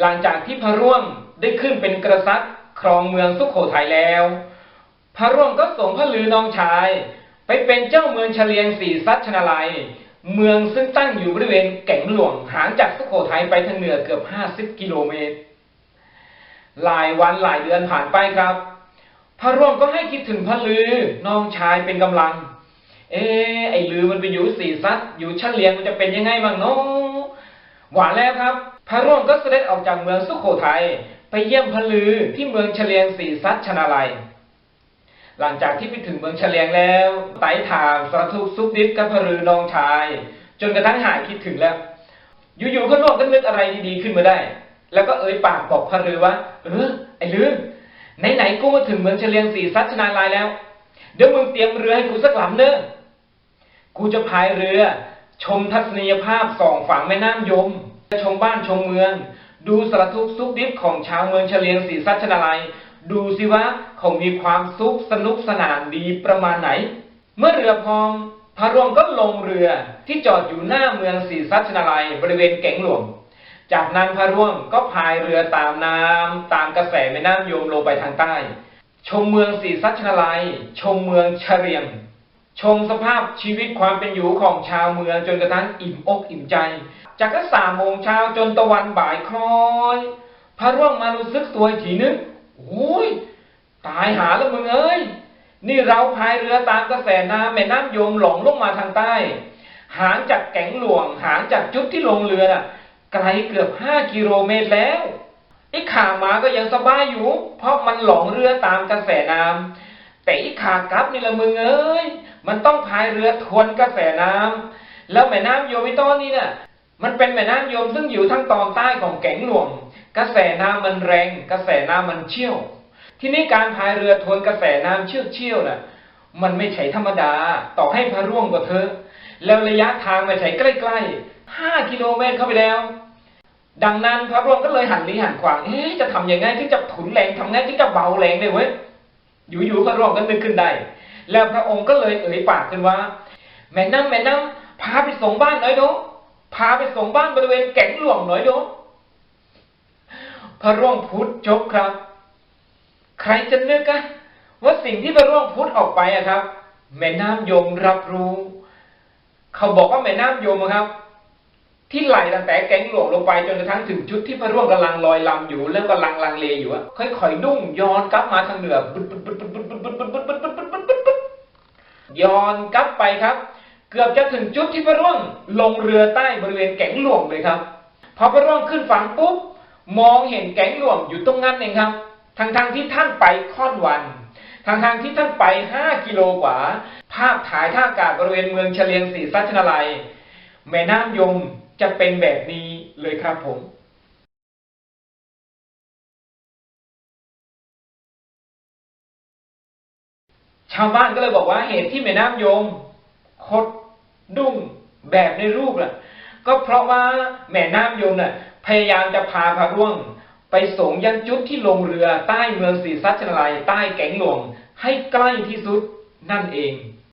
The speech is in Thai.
หลังจากที่พระร่วงได้ขึ้นเป็นกษัตริย์ครองเมืองสุขโขทัยแล้ว พระร่วงก็ส่งพระลือน้องชาย ไปเป็นเจ้าเมืองเฉลียงสีซัชนาลัย เมืองซึ่งตั้งอยู่บริเวณแก่งหลวงห่างจากสุขโขทัยไปทางเหนือเกือบ50กิโลเมตร หลายวันหลายเดือนผ่านไปครับ พระร่วงก็ให้คิดถึงพระลือน้องชายเป็นกำลัง เอ๊ะไอ้ลือมันไปอยู่สีซัดอยู่เฉลียงมันจะเป็นยังไงบ้างเนาะหวานแล้วครับ พระร่วงก็เสด็จออกจากเมืองสุขโขทัยไปเยี่ยมพระลือที่เมืองเฉลียงสีซัชนาลัย หลังจากที่ไปถึงเมืองเฉลียงแล้ว ไต่ถามสารทุกข์สุขดิบกับพระลือน้องชาย จนกระทั่งหายคิดถึงแล้ว อยู่ๆก็ร่วงก็นึกอะไรดีๆขึ้นมาได้ แล้วก็เอ่ยปากบอกพระลือว่าเออไอ้ลือไหนๆกูมาถึงเมืองเฉลียงสีซัชนาลัยแล้ว เดี๋ยวมึงเตรียมเรือให้กูสักลำเด้อกูจะพายเรือ ชมทัศนียภาพสองฝั่งแม่น้ำยม ชมบ้านชมเมือง ดูสารทุกข์สุขดิบของชาวเมืองเฉลียงศรีสัชนาลัย ดูสิว่าเขามีความสุขสนุกสนานดีประมาณไหน เมื่อเรือพร้อมพระร่วงก็ลงเรือที่จอดอยู่หน้าเมืองศรีสัชนาลัยบริเวณแก่งหลวง จากนั้นพระร่วงก็พายเรือตามน้ำตามกระแสแม่น้ำโยมลงไปทางใต้ ชมเมืองศรีสัชนาลัย ชมเมืองเฉลียงชมสภาพชีวิตความเป็นอยู่ของชาวเมืองจนกระทั่งอิ่มอกอิ่มใจ จากก็สามโมงเช้าจนตะวันบ่ายคล้อย พระร่วงมารู้สึกตัวทีนึงโอ้ยตายหาแล้วมึงเอ้ย นี่เราพายเรือตามกระแสน้ำแม่น้ำยมหลงลงมาทางใต้ หางจากแก่งหลวง หางจากจุดที่ลงเรือน่ะ ไกลเกือบห้ากิโลเมตรแล้วไอ้ขามาก็ยังสบายอยู่ เพราะมันหลงเรือตามกระแสน้ำแต่อีขากลับนี่ละมึงเอ้ย มันต้องพายเรือทวนกระแสน้ำแล้วแม่น้ำโยมิต้อนี่น่ะ มันเป็นแม่น้ำโยมซึ่งอยู่ทางตอนใต้ของแก่งหลวงกระแสน้ำมันแรง กระแสน้ำมันเชี่ยว ทีนี้การพายเรือทวนกระแสน้ำเชี่ยวเชี่ยวน่ะ มันไม่ใช่ธรรมดา ต่อให้พระร่วงกว่าเธอแล้วระยะทางไม่ใช่ใกล้ๆห้ากิโลเมตรเข้าไปแล้ว ดังนั้นพระร่วงก็เลยหันลีหันขวางเอ๊จะทำยังไงที่จะถุนแรงทำไงที่จะเบาแรงได้เว้ยอยู่ๆพระร่วงก็นึกขึ้นได้ แล้วพระองค์ก็เลยเอ่ยปากขึ้นว่า แม่น้ำแม่น้ำพาไปส่งบ้านหน่อยดู พาไปส่งบ้านบริเวณแก่งหลวงหน่อยโยพระร่วงพุทธจบครับ ใครจะนึกอะว่าสิ่งที่พระร่วงพุทธออกไปอะครับ แม่น้ำยมรับรู้ เขาบอกว่าแม่น้ำยมครับ ที่ไหลตั้งแต่แก๊งหลวงลงไปจนกระทั่งถึงจุดที่พระร่วงกำลังลอยลำอยู่แล้วกำลังลังเลอยู่อะค่อยๆนุ่งย้อนกลับมาทางเหนือย้อนกลับไปครับ เกือบจะถึงจุดที่พระร่วงลงเรือใต้บริเวณแก๊งหลวงเลยครับ พอพระร่วงขึ้นฝั่งปุ๊บมองเห็นแก๊งหลวงอยู่ตรงนั้นเองครับทางทางที่ท่านไปค่อนวัน ทางทางที่ท่านไปห้ากิโลกว่า ภาพถ่ายท่าอากาศบริเวณเมืองเฉลียงศรีสัชนาลัย แม่น้ำยมจะเป็นแบบนี้เลยครับผมชาวบ้านก็เลยบอกว่าเหตุที่แม่น้ำยมคด แบบในรูปล่ะ ก็เพราะว่าแม่น้ำยมน่ะพยายามจะพาพระร่วง ไปส่งยันจุดที่ลงเรือใต้เมืองศรีสัชนาลัยใต้แก่งหลวงให้ใกล้ที่สุดนั่นเอง